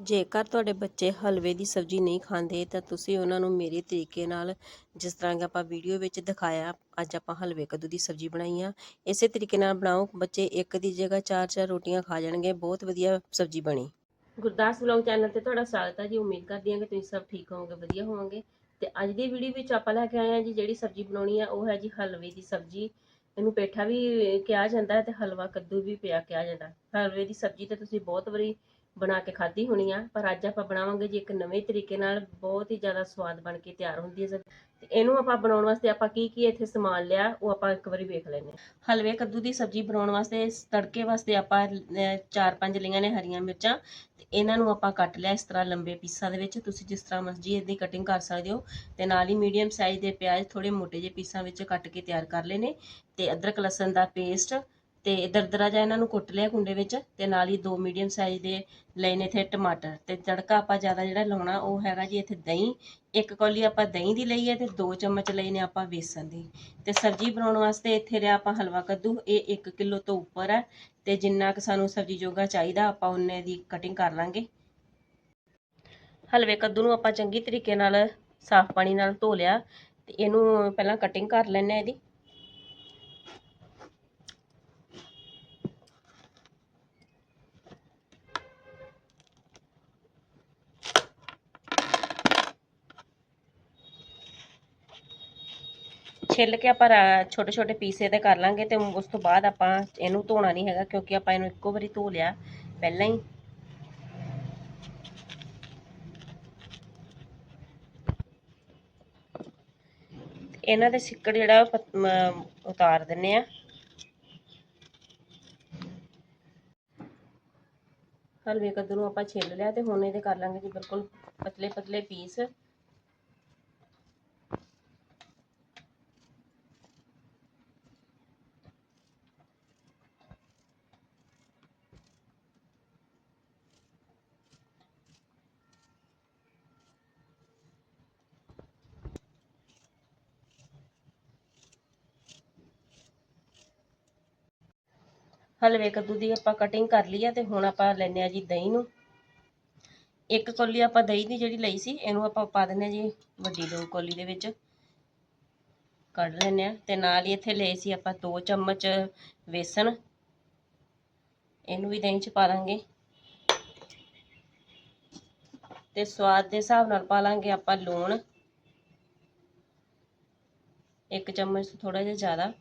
ਜੇਕਰ ਤੁਹਾਡੇ ਬੱਚੇ ਹਲਵੇ ਦੀ ਸਬਜ਼ੀ ਨਹੀਂ ਖਾਂਦੇ, ਤਾਂ ਤੁਸੀਂ ਉਹਨਾਂ ਨੂੰ ਮੇਰੇ ਤਰੀਕੇ ਨਾਲ ਜਿਸ ਤਰ੍ਹਾਂ ਕਿ ਆਪਾਂ ਵੀਡੀਓ ਵਿੱਚ ਦਿਖਾਇਆ, ਅੱਜ ਆਪਾਂ ਹਲਵੇ ਕੱਦੂ ਦੀ ਸਬਜ਼ੀ ਬਣਾਈ ਆ। ਇਸੇ ਤਰੀਕੇ ਨਾਲ ਬਣਾਓ, ਬੱਚੇ ਇੱਕ ਦੀ ਜਗ੍ਹਾ ਚਾਰ ਚਾਰ ਰੋਟੀਆਂ ਖਾ ਜਾਣਗੇ, ਬਹੁਤ ਵਧੀਆ ਸਬਜ਼ੀ ਬਣੀ। ਗੁਰਦਾਸ ਵਲੌਗ ਚੈਨਲ ਤੇ ਤੁਹਾਡਾ ਸਵਾਗਤ ਹੈ ਜੀ। ਉਮੀਦ ਕਰਦੀ ਹਾਂ ਕਿ ਤੁਸੀਂ ਸਭ ਠੀਕ ਹੋਵੋਗੇ, ਵਧੀਆ ਹੋਵੋਗੇ। ਤੇ ਅੱਜ ਦੀ ਵੀਡੀਓ ਵਿੱਚ ਆਪਾਂ ਲੈ ਕੇ ਆਏ ਹਾਂ ਜੀ, ਜਿਹੜੀ ਸਬਜ਼ੀ ਬਣਾਉਣੀ ਆ, ਉਹ ਹੈ ਜੀ ਹਲਵੇ ਦੀ ਸਬਜ਼ੀ। ਇਹਨੂੰ ਪੇਠਾ ਵੀ ਕਿਹਾ ਜਾਂਦਾ ਹੈ ਤੇ ਹਲਵਾ ਕੱਦੂ ਵੀ ਪਿਆ ਕਿਹਾ ਜਾਂਦਾ। ਹਲਵੇ ਦੀ ਸਬਜ਼ੀ ਤੇ ਤੁਸੀਂ ਬਹੁਤ ਵਾਰੀ ਬਣਾ ਕੇ ਖਾਧੀ ਹੋਣੀ ਆ, ਪਰ ਅੱਜ ਆਪਾਂ ਬਣਾਵਾਂਗੇ ਜੀ ਇੱਕ ਨਵੇਂ ਤਰੀਕੇ ਨਾਲ ਬਹੁਤ ਹੀ ਜ਼ਿਆਦਾ ਸਵਾਦ ਬਣ ਕੇ ਤਿਆਰ ਹੁੰਦੀ ਹੈ ਸਬਜ਼ੀ ਤੇ ਇਹਨੂੰ ਆਪਾਂ ਬਣਾਉਣ ਵਾਸਤੇ ਆਪਾਂ ਕੀ ਕੀ ਇੱਥੇ ਸਮਾਨ ਲਿਆ, ਉਹ ਆਪਾਂ ਇੱਕ ਵਾਰੀ ਵੇਖ ਲੈਂਦੇ ਹਾਂ। ਹਲਵੇ, ਕੱਦੂ ਦੀ ਸਬਜ਼ੀ ਬਣਾਉਣ ਵਾਸਤੇ ਤੜਕੇ ਵਾਸਤੇ ਆਪਾਂ ਚਾਰ ਪੰਜ ਲਈਆਂ ਨੇ ਹਰੀਆਂ ਮਿਰਚਾਂ, ਤੇ ਇਹਨਾਂ ਨੂੰ ਆਪਾਂ ਕੱਟ ਲਿਆ ਇਸ ਤਰ੍ਹਾਂ ਲੰਬੇ ਪੀਸਾਂ ਦੇ ਵਿੱਚ। ਤੁਸੀਂ ਜਿਸ ਤਰ੍ਹਾਂ ਮਰਜ਼ੀ ਇਹਦੀ ਕਟਿੰਗ ਕਰ ਸਕਦੇ ਹੋ, ਤੇ ਨਾਲ ਹੀ ਮੀਡੀਅਮ ਸਾਈਜ਼ ਦੇ ਪਿਆਜ਼ ਥੋੜੇ ਮੋਟੇ ਜਿਹੇ ਪੀਸਾਂ ਵਿੱਚ ਕੱਟ ਕੇ ਤਿਆਰ ਕਰ ਲਏ ਨੇ, ਤੇ ਅਦਰਕ, ਲਸਣ ਦਾ ਪੇਸਟ ਤੇ ਦਰਦਰਾ ਜਿਹਾ ਇਹਨਾਂ ਨੂੰ ਕੁੱਟ ਲਿਆ ਕੁੰਡੇ ਵਿੱਚ ਤੇ ਨਾਲ ਹੀ ਦੋ ਮੀਡੀਅਮ ਸਾਈਜ਼ ਦੇ ਲਏ ਨੇ ਇੱਥੇ ਟਮਾਟਰ ਤੇ ਤੜਕਾ ਆਪਾਂ ਜ਼ਿਆਦਾ ਜਿਹੜਾ ਲਾਉਣਾ ਉਹ ਹੈਗਾ ਜੀ ਇੱਥੇ ਦਹੀਂ, ਇੱਕ ਕੌਲੀ ਆਪਾਂ ਦਹੀਂ ਦੀ ਲਈ ਹੈ ਤੇ ਦੋ ਚਮਚ ਲਏ ਨੇ ਆਪਾਂ ਵੇਸਣ ਦੀ ਤੇ ਸਬਜ਼ੀ ਬਣਾਉਣ ਵਾਸਤੇ ਇੱਥੇ ਰਿਹਾ ਆਪਾਂ ਹਲਵਾ ਕੱਦੂ, ਇਹ 1 ਕਿਲੋ ਤੋਂ ਉੱਪਰ ਹੈ ਤੇ ਜਿੰਨਾ ਕਿ ਸਾਨੂੰ ਸਬਜ਼ੀ ਜੋਗਾ ਚਾਹੀਦਾ ਆਪਾਂ ਉਨੇ ਦੀ ਕਟਿੰਗ ਕਰ ਲਾਂਗੇ। ਹਲਵੇ ਕੱਦੂ ਨੂੰ ਆਪਾਂ ਚੰਗੀ ਤਰੀਕੇ ਨਾਲ ਸਾਫ਼ ਪਾਣੀ ਨਾਲ ਧੋ ਲਿਆ ਤੇ ਇਹਨੂੰ ਪਹਿਲਾਂ ਕਟਿੰਗ ਕਰ ਲੈਣੇ ਆ ਇਹਦੀ। ਛਿੱਲ ਕੇ ਆਪਾਂ ਛੋਟੇ ਛੋਟੇ ਪੀਸ ਇਹਦੇ ਕਰ ਲਾਂਗੇ ਤੇ ਉਸ ਤੋਂ ਬਾਅਦ ਆਪਾਂ ਇਹਨੂੰ ਧੋਣਾ ਨਹੀਂ ਹੈਗਾ ਕਿਉਂਕਿ ਆਪਾਂ ਇਹਨੂੰ ਇੱਕੋ ਵਾਰੀ ਧੋ ਲਿਆ ਪਹਿਲਾਂ ਹੀ। ਇਹਨਾਂ ਦੇ ਸਿੱਕੜ ਜਿਹੜਾ ਉਤਾਰ ਦਿੰਨੇ ਆ। ਹਲਵੇ ਕੱਦੂ ਨੂੰ ਆਪਾਂ ਛਿੱਲ ਲਿਆ ਤੇ ਹੁਣ ਇਹਦੇ ਕਰ ਲਾਂਗੇ ਜੀ ਬਿਲਕੁਲ ਪਤਲੇ ਪਤਲੇ ਪੀਸ। ਹਲਵੇ ਕੱਦੂ ਦੀ ਆਪਾਂ ਕਟਿੰਗ ਕਰ ਲਈ ਆ ਤੇ ਹੁਣ ਆਪਾਂ ਲੈਨੇ ਆ ਜੀ ਦਹੀਂ ਨੂੰ। ਇੱਕ ਕੋਲੀ ਆਪਾਂ ਦਹੀਂ ਦੀ ਜਿਹੜੀ ਲਈ ਸੀ, ਇਹਨੂੰ ਆਪਾਂ ਪਾ ਦਿੰਨੇ ਆ ਜੀ ਵੱਡੀ ਦੋ ਕੋਲੀ ਦੇ ਵਿੱਚ। ਕੱਢ ਲੈਨੇ ਆ ਤੇ ਨਾਲ ਹੀ ਇੱਥੇ ਲਏ ਸੀ ਆਪਾਂ 2 ਚਮਚ ਵੇਸਣ। ਇਹਨੂੰ ਵੀ ਦਹੀਂ ਚ ਪਾ ਲਾਂਗੇ। ਤੇ ਸਵਾਦ ਦੇ ਹਿਸਾਬ ਨਾਲ ਪਾ ਲਾਂਗੇ ਆਪਾਂ ਲੂਣ। ਇੱਕ ਚਮਚ ਤੋਂ ਥੋੜਾ ਜਿਹਾ ਜ਼ਿਆਦਾ।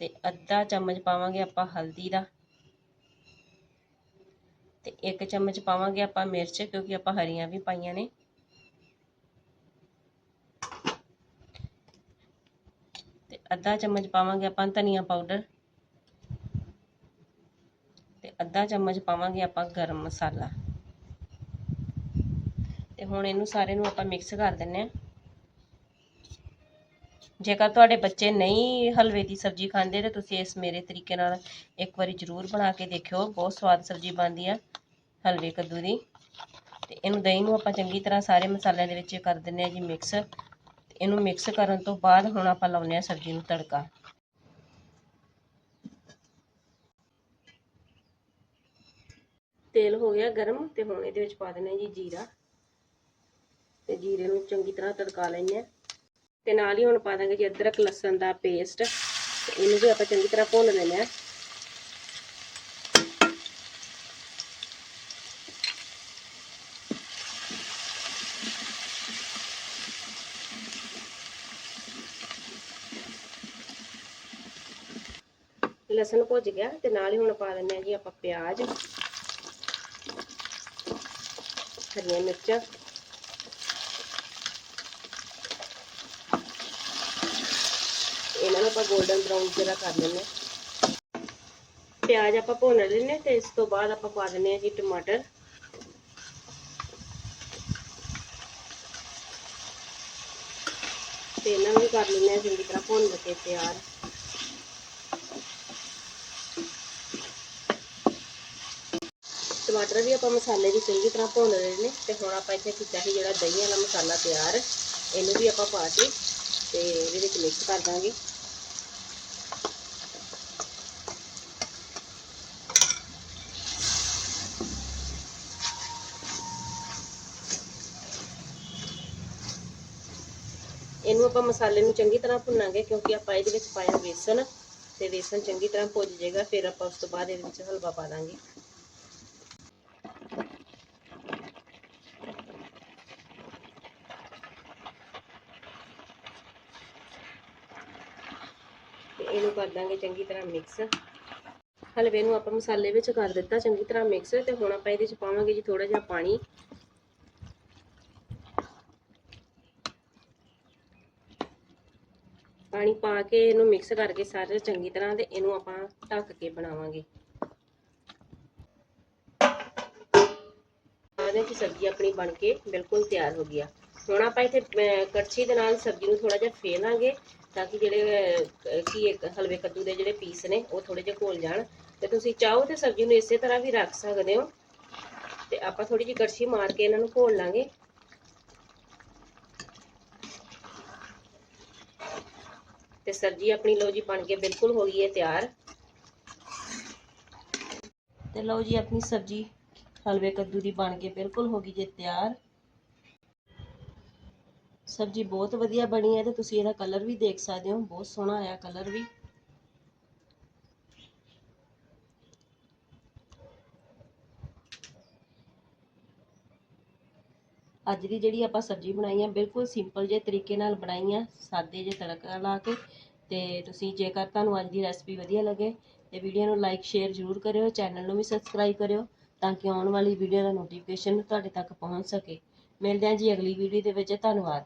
ਤੇ ਅੱਧਾ ਚਮਚ ਪਾਵਾਂਗੇ ਆਪਾਂ ਹਲਦੀ ਦਾ ਤੇ ਇੱਕ ਚਮਚ ਪਾਵਾਂਗੇ ਆਪਾਂ ਮਿਰਚ, ਕਿਉਂਕਿ ਆਪਾਂ ਹਰੀਆਂ ਵੀ ਪਾਈਆਂ ਨੇ। ਤੇ ਅੱਧਾ ਚਮਚ ਪਾਵਾਂਗੇ ਆਪਾਂ ਧਨੀਆ ਪਾਊਡਰ। ਤੇ ਅੱਧਾ ਚਮਚ ਪਾਵਾਂਗੇ ਆਪਾਂ ਗਰਮ ਮਸਾਲਾ। ਤੇ ਹੁਣ ਇਹਨੂੰ ਸਾਰੇ ਨੂੰ ਆਪਾਂ ਮਿਕਸ ਕਰ ਦਿੰਨੇ ਆ ਜੇਕਰ ਤੁਹਾਡੇ ਬੱਚੇ ਨਹੀਂ ਹਲਵੇ ਦੀ ਸਬਜ਼ੀ ਖਾਂਦੇ, ਤਾਂ ਤੁਸੀਂ ਇਸ ਮੇਰੇ ਤਰੀਕੇ ਨਾਲ ਇੱਕ ਵਾਰੀ ਜ਼ਰੂਰ ਬਣਾ ਕੇ ਦੇਖਿਓ। ਬਹੁਤ ਸਵਾਦ ਸਬਜ਼ੀ ਬਣਦੀ ਆ ਹਲਵੇ ਕੱਦੂ ਦੀ। ਤੇ ਇਹਨੂੰ ਦਹੀਂ ਨੂੰ ਆਪਾਂ ਚੰਗੀ ਤਰ੍ਹਾਂ ਸਾਰੇ ਮਸਾਲਿਆਂ ਦੇ ਵਿੱਚ ਕਰ ਦਿੰਨੇ ਆ ਜੀ ਮਿਕਸ ਇਹਨੂੰ ਮਿਕਸ ਕਰਨ ਤੋਂ ਬਾਅਦ ਹੁਣ ਆਪਾਂ ਲਾਉਨੇ ਆ ਸਬਜ਼ੀ ਨੂੰ ਤੜਕਾ। ਤੇਲ ਹੋ ਗਿਆ ਗਰਮ, ਤੇ ਹੁਣ ਇਹਦੇ ਵਿੱਚ ਪਾ ਦਿੰਨੇ ਆ ਜੀ ਜੀਰਾ। ਤੇ ਜੀਰੇ ਨੂੰ ਚੰਗੀ ਤਰ੍ਹਾਂ ਤੜਕਾ ਲੈਣੇ ਆ। ਤੇ ਨਾਲ ਹੀ ਹੁਣ ਪਾ ਦਾਂਗੇ ਜੀ ਅਦਰਕ, ਲਸਣ ਦਾ ਪੇਸਟ ਇਹਨੂੰ ਵੀ ਆਪਾਂ ਚੰਗੀ ਤਰ੍ਹਾਂ ਭੁੰਨ ਲੈਣਾ ਹੈ। ਲਸਣ ਭੁੱਜ ਗਿਆ ਤੇ ਨਾਲ ਹੀ ਹੁਣ ਪਾ ਦਿੰਦੇ ਆ ਜੀ ਆਪਾਂ ਪਿਆਜ਼, ਹਰੀਆਂ ਮਿਰਚਾਂ ਇਹਨਾਂ ਨੂੰ ਆਪਾਂ 골ਡਨ ਬਰਾਊਨ ਜਿਹੜਾ ਕਰ ਲੈਂਦੇ ਹਾਂ। ਪਿਆਜ਼ ਆਪਾਂ ਭੁੰਨ ਲੈਣੇ ਤੇ ਇਸ ਤੋਂ ਬਾਅਦ ਆਪਾਂ ਪਾ ਦਿੰਦੇ ਹਾਂ ਜੀ ਟਮਾਟਰ। ਤੇ ਇਹਨਾਂ ਨੂੰ ਕਰ ਲੈਂਦੇ ਹਾਂ ਚੰਗੀ ਤਰ੍ਹਾਂ ਭੁੰਨ ਕੇ ਤਿਆਰ। ਟਮਾਟਰ ਵੀ ਆਪਾਂ ਮਸਾਲੇ ਦੀ ਚੰਗੀ ਤਰ੍ਹਾਂ ਭੁੰਨ ਲਏ ਨੇ ਤੇ ਹੁਣ ਆਪਾਂ ਇੱਥੇ ਕੀਤਾ ਸੀ ਜਿਹੜਾ ਦਹੀਂ ਵਾਲਾ ਮਸਾਲਾ ਤਿਆਰ। ਇਹਨੂੰ ਵੀ ਆਪਾਂ ਪਾ ਕੇ ਤੇ ਇਹਦੇ ਵਿੱਚ ਮਿਕਸ ਕਰ ਦਾਂਗੇ। ਇਹਨੂੰ ਆਪਾਂ ਮਸਾਲੇ ਨੂੰ ਚੰਗੀ ਤਰ੍ਹਾਂ ਭੁੰਨਾਂਗੇ ਕਿਉਂਕਿ ਆਪਾਂ ਇਹਦੇ ਵਿੱਚ ਪਾਇਆ ਵੇਸਣ ਤੇ ਵੇਸਣ ਚੰਗੀ ਤਰ੍ਹਾਂ ਭੁੱਜ ਜਾਏਗਾ, ਫਿਰ ਆਪਾਂ ਉਸ ਤੋਂ ਬਾਅਦ ਇਹਦੇ ਵਿੱਚ ਹਲਵਾ ਪਾ ਦਾਂਗੇ। ਇਹਨੂੰ ਕਰ ਦਾਂਗੇ ਚੰਗੀ ਤਰ੍ਹਾਂ ਮਿਕਸ। ਹਲਵੇ ਨੂੰ ਆਪਾਂ ਮਸਾਲੇ ਵਿੱਚ ਕਰ ਦਿੱਤਾ, ਚੰਗੀ ਤਰ੍ਹਾਂ ਮਿਕਸ ਤੇ ਹੁਣ ਆਪਾਂ ਇਹਦੇ ਵਿੱਚ ਪਾਵਾਂਗੇ ਜੀ ਥੋੜਾ ਜਿਹਾ ਪਾਣੀ। ਪਾਣੀ ਪਾ ਕੇ ਇਹਨੂੰ ਮਿਕਸ ਕਰਕੇ ਸਾਰੇ ਚੰਗੀ ਤਰ੍ਹਾਂ ਤੇ ਇਹਨੂੰ ਆਪਾਂ ਢੱਕ ਕੇ ਬਣਾਵਾਂਗੇ। ਆਦੇ ਕਿ ਸਬਜ਼ੀ ਆਪਣੀ ਬਣ ਕੇ ਬਿਲਕੁਲ ਤਿਆਰ ਹੋ ਗਿਆ ਹੁਣ ਆਪਾਂ ਇੱਥੇ ਅਹ, ਕੜਛੀ ਦੇ ਨਾਲ ਸਬਜ਼ੀ ਨੂੰ ਥੋੜਾ ਜਿਹਾ ਫੇਰਾਂਗੇ ਤਾਂ ਕਿ ਜਿਹੜੇ ਅਹ, ਕੀ ਇੱਕ ਹਲਵੇ ਕੱਦੂ ਦੇ ਜਿਹੜੇ ਪੀਸ ਨੇ ਉਹ ਥੋੜੇ ਜਿਹਾ ਘੋਲ ਜਾਣ। ਤੇ ਤੁਸੀਂ ਚਾਹੋ ਤੇ ਸਬਜ਼ੀ ਨੂੰ ਇਸੇ ਤਰ੍ਹਾਂ ਵੀ ਰੱਖ ਸਕਦੇ ਹੋ। ਤੇ ਆਪਾਂ ਥੋੜੀ ਜਿਹੀ ਕੜਛੀ ਮਾਰ ਕੇ ਇਹਨਾਂ ਨੂੰ ਘੋਲ ਲਾਂਗੇ। ਤੇ ਸਬਜ਼ੀ ਆਪਣੀ ਲਓ ਜੀ ਬਣ ਕੇ ਬਿਲਕੁਲ ਹੋ ਗਈ ਹੈ ਤਿਆਰ। ਤੇ ਲਓ ਜੀ ਆਪਣੀ ਸਬਜ਼ੀ, ਹਲਵੇ ਕੱਦੂ ਦੀ ਬਣ ਕੇ ਬਿਲਕੁਲ ਹੋ ਗਈ ਜੇ ਤਿਆਰ। ਸਬਜ਼ੀ ਬਹੁਤ ਵਧੀਆ ਬਣੀ ਹੈ ਤੇ ਤੁਸੀਂ ਇਹਦਾ ਕਲਰ ਵੀ ਦੇਖ ਸਕਦੇ ਹੋ, ਬਹੁਤ ਸੋਹਣਾ ਆਇਆ ਕਲਰ ਵੀ। ਅੱਜ ਦੀ ਜਿਹੜੀ ਆਪਾਂ ਸਬਜ਼ੀ ਬਣਾਈ ਆ, ਬਿਲਕੁਲ ਸਿੰਪਲ ਜੇ ਤਰੀਕੇ ਨਾਲ ਬਣਾਈ ਆ, ਸਾਦੇ ਜੇ ਤੜਕਾ ਲਾ ਕੇ ਤੇ ਤੁਸੀਂ ਜੇਕਰ ਤੁਹਾਨੂੰ ਅੱਜ ਦੀ ਰੈਸਪੀ ਵਧੀਆ ਲੱਗੇ ਤੇ ਵੀਡੀਓ ਨੂੰ ਲਾਈਕ ਸ਼ੇਅਰ ਜ਼ਰੂਰ ਕਰਿਓ ਚੈਨਲ ਨੂੰ ਵੀ ਸਬਸਕ੍ਰਾਈਬ ਕਰਿਓ ਤਾਂ ਕਿ ਆਉਣ ਵਾਲੀ ਵੀਡੀਓ ਦਾ ਨੋਟੀਫਿਕੇਸ਼ਨ ਤੁਹਾਡੇ ਤੱਕ ਪਹੁੰਚ ਸਕੇ। ਮਿਲਦੇ ਹਾਂ ਜੀ ਅਗਲੀ ਵੀਡੀਓ ਦੇ ਵਿੱਚ, ਧੰਨਵਾਦ।